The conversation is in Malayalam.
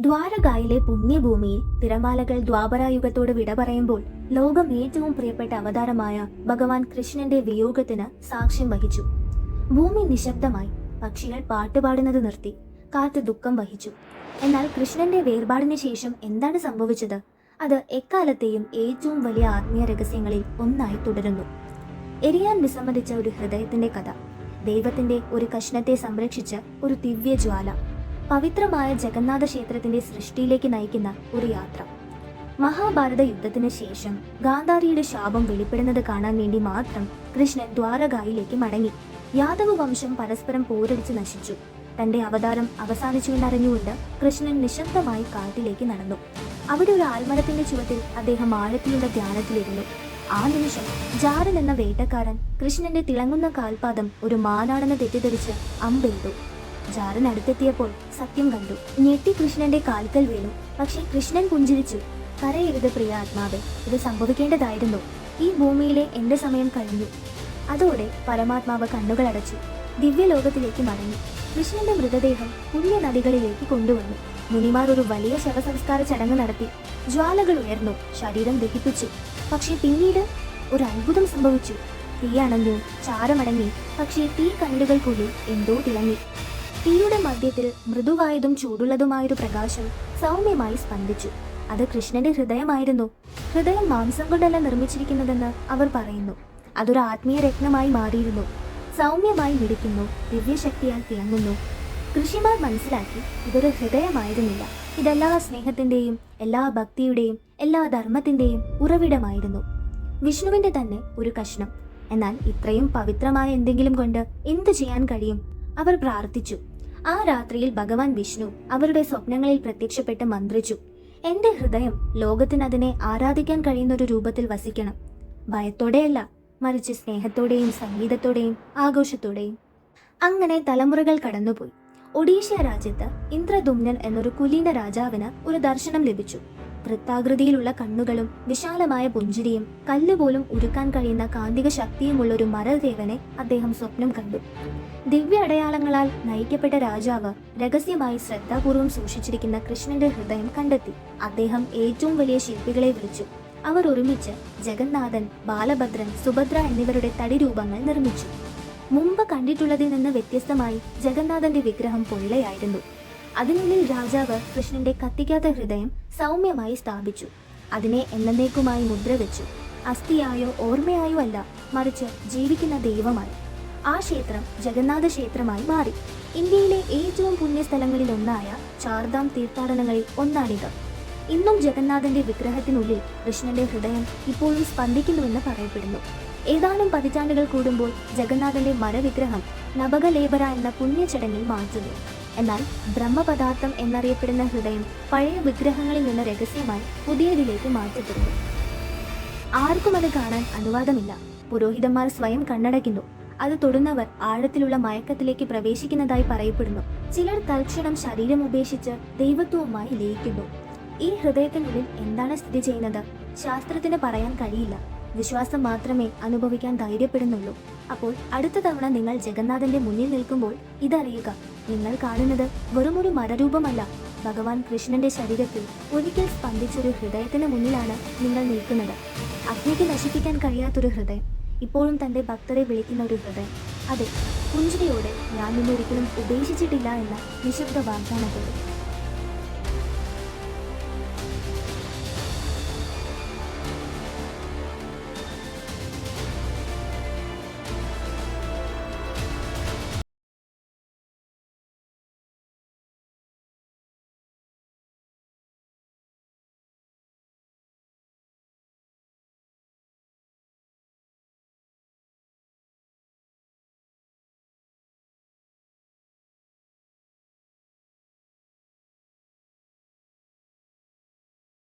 ദ്വാരകായിലെ പുണ്യഭൂമിയിൽ തിരമാലകൾ ദ്വാപരായുഗത്തോട് വിട പറയുമ്പോൾ ലോകം ഏറ്റവും പ്രിയപ്പെട്ട അവതാരമായ ഭഗവാൻ കൃഷ്ണന്റെ വിയോഗത്തിന് സാക്ഷ്യം വഹിച്ചു. ഭൂമി നിശബ്ദമായി പക്ഷികൾ പാട്ടുപാടുന്നത് നിർത്തി കാറ്റ് ദുഃഖം വഹിച്ചു. എന്നാൽ കൃഷ്ണന്റെ വേർപാടിന് ശേഷം എന്താണ് സംഭവിച്ചത്? അത് എക്കാലത്തെയും ഏറ്റവും വലിയ ആത്മീയ രഹസ്യങ്ങളിൽ ഒന്നായി തുടരുന്നു. എരിയാൻ വിസമ്മതിച്ച ഒരു ഹൃദയത്തിന്റെ കഥ. ദൈവത്തിന്റെ ഒരു കഷ്ണത്തെ സംരക്ഷിച്ച ഒരു ദിവ്യ ജ്വാല പവിത്രമായ ജഗന്നാഥ ക്ഷേത്രത്തിന്റെ സൃഷ്ടിയിലേക്ക് നയിക്കുന്ന ഒരു യാത്ര. മഹാഭാരത യുദ്ധത്തിന് ശേഷം ഗാന്ധാരിയുടെ ശാപം വെളിപ്പെടുന്നത് കാണാൻ വേണ്ടി മാത്രം കൃഷ്ണൻ ദ്വാരകായിലേക്ക് മടങ്ങി. യാദവ വംശം പരസ്പരം പോരടിച്ച് നശിച്ചു. തന്റെ അവതാരം അവസാനിച്ചുകൊണ്ടറിഞ്ഞുകൊണ്ട് കൃഷ്ണൻ നിശബ്ദമായി കാട്ടിലേക്ക് നടന്നു. അവിടെ ഒരു ആൽമരത്തിന്റെ ചുവട്ടിൽ അദ്ദേഹം ആഴത്തിലുള്ള ധ്യാനത്തിലിരുന്നു. ആ നിമിഷം ജാരൻ എന്ന വേട്ടക്കാരൻ കൃഷ്ണന്റെ തിളങ്ങുന്ന കാൽപാദം ഒരു മാനാണെന്ന് തെറ്റിദ്ധരിച്ച് അമ്പെയ്തു. ജാരൻ അടുത്തെത്തിയപ്പോൾ സത്യം കണ്ടു. ഞെട്ടി കൃഷ്ണന്റെ കാൽക്കൽ വീണു. പക്ഷേ കൃഷ്ണൻ പുഞ്ചിരിച്ചു. കരയരുത് പ്രിയ ആത്മാവെ ഇത് സംഭവിക്കേണ്ടതായിരുന്നു. ഈ ഭൂമിയിലെ എന്റെ സമയം കഴിഞ്ഞു. അതോടെ പരമാത്മാവ് കണ്ണുകൾ അടച്ചു. ദിവ്യലോകത്തിലേക്ക് മടങ്ങി. കൃഷ്ണന്റെ മൃതദേഹം പുണ്യ നദികളിലേക്ക് കൊണ്ടുവന്നു. മുനിമാർ ഒരു വലിയ ശവസംസ്കാര ചടങ്ങ് നടത്തി. ജ്വാലകൾ ഉയർന്നു. ശരീരം ദഹിപ്പിച്ചു. പക്ഷേ പിന്നീട് ഒരു അത്ഭുതം സംഭവിച്ചു. തീ ചാരമടങ്ങി. പക്ഷേ തീ കണ്ണുകൾക്കുള്ളിൽ എന്തോ തിളങ്ങി. തീയുടെ മധ്യത്തിൽ മൃദുവായതും ചൂടുള്ളതുമായൊരു പ്രകാശം സൗമ്യമായി സ്പന്ദിച്ചു. അത് കൃഷ്ണന്റെ ഹൃദയമായിരുന്നു. ഹൃദയം മാംസം കൊണ്ടല്ല നിർമ്മിച്ചിരിക്കുന്നതെന്ന് അവർ പറയുന്നു. അതൊരു ആത്മീയ രത്നമായി മാറിയിരുന്നു. സൗമ്യമായി മിടിക്കുന്നു ദിവ്യശക്തിയാൽ തിളങ്ങുന്നു. കൃഷിമാർ മനസ്സിലാക്കി ഇതൊരു ഹൃദയമായിരുന്നില്ല. ഇതെല്ലാ സ്നേഹത്തിന്റെയും എല്ലാ ഭക്തിയുടെയും എല്ലാ ധർമ്മത്തിന്റെയും ഉറവിടമായിരുന്നു. വിഷ്ണുവിന്റെ തന്നെ ഒരു കഷ്ണം. എന്നാൽ ഇത്രയും പവിത്രമായ എന്തെങ്കിലും കൊണ്ട് എന്തു ചെയ്യാൻ കഴിയും? അവർ പ്രാർത്ഥിച്ചു. ആ രാത്രിയിൽ ഭഗവാൻ വിഷ്ണു അവരുടെ സ്വപ്നങ്ങളിൽ പ്രത്യക്ഷപ്പെട്ട് മന്ത്രിച്ചു. എന്റെ ഹൃദയം ലോകത്തിന് അതിനെ ആരാധിക്കാൻ കഴിയുന്ന ഒരു രൂപത്തിൽ വസിക്കണം. ഭയത്തോടെയല്ല മറിച്ച് സ്നേഹത്തോടെയും സംഗീതത്തോടെയും ആഘോഷത്തോടെയും. അങ്ങനെ തലമുറകൾ കടന്നുപോയി. ഒഡീഷ രാജ്യത്ത് ഇന്ദ്രദുമ്നൻ എന്നൊരു കുലീന രാജാവിന് ഒരു ദർശനം ലഭിച്ചു. വൃത്താകൃതിയിലുള്ള കണ്ണുകളും വിശാലമായ പുഞ്ചിരിയും കല്ലുപോലും ഉരുക്കാൻ കഴിയുന്ന കാന്തിക ശക്തിയുമുള്ള ഒരു മരദേവനെ അദ്ദേഹം സ്വപ്നം കണ്ടു. ദിവ്യ അടയാളങ്ങളാൽ നയിക്കപ്പെട്ട രാജാവ് രഹസ്യമായി ശ്രദ്ധാപൂർവം സൂക്ഷിച്ചിരിക്കുന്ന കൃഷ്ണന്റെ ഹൃദയം കണ്ടെത്തി. അദ്ദേഹം ഏറ്റവും വലിയ ശില്പികളെ വിളിച്ചു. അവർ ഒരുമിച്ച് ജഗന്നാഥൻ ബാലഭദ്രൻ സുഭദ്ര എന്നിവരുടെ തടി രൂപങ്ങൾ നിർമ്മിച്ചു. മുമ്പ് കണ്ടിട്ടുള്ളതിൽ നിന്ന് വ്യത്യസ്തമായി ജഗന്നാഥന്റെ വിഗ്രഹം പൊള്ളയായിരുന്നു. അതിനുള്ളിൽ രാജാവ് കൃഷ്ണന്റെ കത്തിക്കാത്ത ഹൃദയം സൗമ്യമായി സ്ഥാപിച്ചു. അതിനെ എന്നേക്കുമായി മുദ്ര വെച്ചു. അസ്ഥിയായോ ഓർമ്മയായോ അല്ല മറിച്ച് ജീവിക്കുന്ന ദൈവമായി. ആ ക്ഷേത്രം ജഗന്നാഥ ക്ഷേത്രമായി മാറി. ഇന്ത്യയിലെ ഏറ്റവും പുണ്യസ്ഥലങ്ങളിൽ ഒന്നായ ചാർധാം തീർത്ഥാടനങ്ങളിൽ ഒന്നാണിത്. ഇന്നും ജഗന്നാഥന്റെ വിഗ്രഹത്തിനുള്ളിൽ കൃഷ്ണന്റെ ഹൃദയം ഇപ്പോഴും സ്പന്ദിക്കുന്നുവെന്ന് പറയപ്പെടുന്നു. ഏതാനും പതിറ്റാണ്ടുകൾ കൂടുമ്പോൾ ജഗന്നാഥന്റെ മരവിഗ്രഹം നവകലേബര എന്ന പുണ്യചടങ്ങിൽ മാറ്റുന്നു. എന്നാൽ ബ്രഹ്മപദാർത്ഥം എന്നറിയപ്പെടുന്ന ഹൃദയം പഴയ വിഗ്രഹങ്ങളിൽ നിന്ന് രഹസ്യമായി പുതിയതിലേക്ക് മാറ്റപ്പെടുന്നു. ആർക്കും അത് കാണാൻ അനുവാദമില്ല. പുരോഹിതന്മാർ സ്വയം കണ്ണടയ്ക്കുന്നു. അത് തൊടുന്നവർ ആഴത്തിലുള്ള മയക്കത്തിലേക്ക് പ്രവേശിക്കുന്നതായി പറയപ്പെടുന്നു. ചിലർ തൽക്ഷണം ശരീരം ഉപേക്ഷിച്ച് ദൈവത്വവുമായി ലയിക്കുന്നു. ഈ ഹൃദയത്തിനുള്ളിൽ എന്താണ് സ്ഥിതി ചെയ്യുന്നത്? ശാസ്ത്രത്തിന് പറയാൻ കഴിയില്ല. വിശ്വാസം മാത്രമേ അനുഭവിക്കാൻ ധൈര്യപ്പെടുന്നുള്ളൂ. അപ്പോൾ അടുത്ത തവണ നിങ്ങൾ ജഗന്നാഥന്റെ മുന്നിൽ നിൽക്കുമ്പോൾ ഇതറിയുക നിങ്ങൾ കാണുന്നത് വെറുമൊരു മരരൂപമല്ല. ഭഗവാൻ കൃഷ്ണന്റെ ശരീരത്തിൽ ഒരിക്കൽ സ്പന്ദിച്ചൊരു ഹൃദയത്തിന് മുന്നിലാണ് നിങ്ങൾ നിൽക്കുന്നത്. അഗ്നിക്ക് നശിപ്പിക്കാൻ കഴിയാത്തൊരു ഹൃദയം ഇപ്പോഴും തന്റെ ഭക്തരെ വിളിക്കുന്ന ഒരു ഹൃദയം. അതെ പുഞ്ചിരിയോടെ ഞാൻ നിന്നൊരിക്കലും ഉപേക്ഷിച്ചിട്ടില്ല എന്ന നിശബ്ദ വാഗ്ദാനത്തോടെ.